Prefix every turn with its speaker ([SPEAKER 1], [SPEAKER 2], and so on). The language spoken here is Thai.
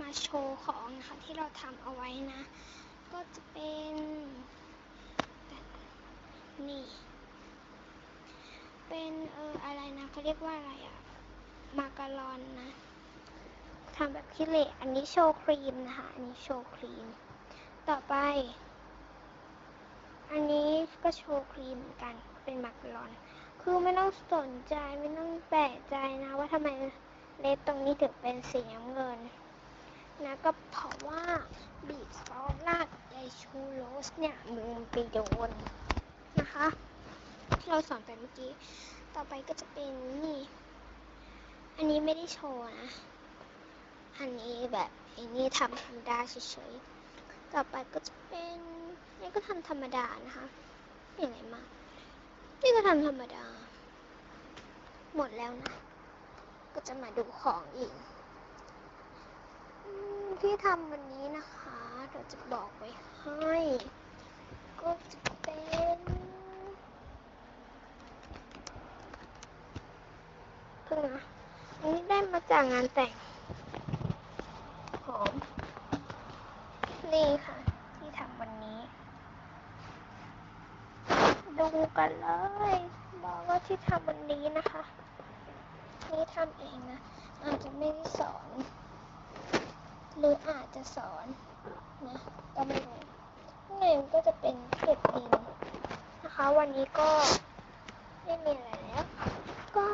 [SPEAKER 1] มาโชว์ของนะคะที่เราทำเอาไว้นะ ก็จะเป็นนี่ เป็นเอออะไรนะเขาเรียกว่าอะไรอะมาการอนนะทำแบบขี้เหร่อันนี้โชว์ครีมนะคะ อันนี้โชว์ครีม ต่อไป อันนี้ก็โชว์ครีมเหมือนกัน เป็นมาการอน คือไม่ต้องสนใจไม่ต้องแปลกใจนะว่าทำไมเลสตรงนี้ถึงเป็นสีน้ำเงิน นะก็เพราะว่าบีบซอสราดไอชูโรสเนี่ยมือมันไปโดนนะคะ ที่เราสอนไปเมื่อกี้ ต่อไปก็จะเป็นนี่ อันนี้ไม่ได้โชว์นะ อันนี้แบบอันนี้ทำธรรมดาเฉยๆ ต่อไปก็จะเป็นนี่ก็ทำธรรมดานะคะไม่อะไรมากนี่ก็ทำธรรมดา หมดแล้วนะ ก็จะมาดูของอีก ที่ทำวันนี้นะคะเดี๋ยวจะบอกไว้ให้ ก็จะเป็นเพิ่งนะอันนี้ได้มาจากงานแต่งหอมนี่ค่ะ ที่ทำวันนี้ ดูกันเลย บอกว่าที่ทำวันนี้นะคะ นี่ทำเองนะอาจจะไม่ได้สอน รืออาจจะสอนนะก็ไม่รู้ข้างในมันก็จะเป็นเก็บดินนะคะ วันนี้ก็ไม่มีอะไรแล้ว ก็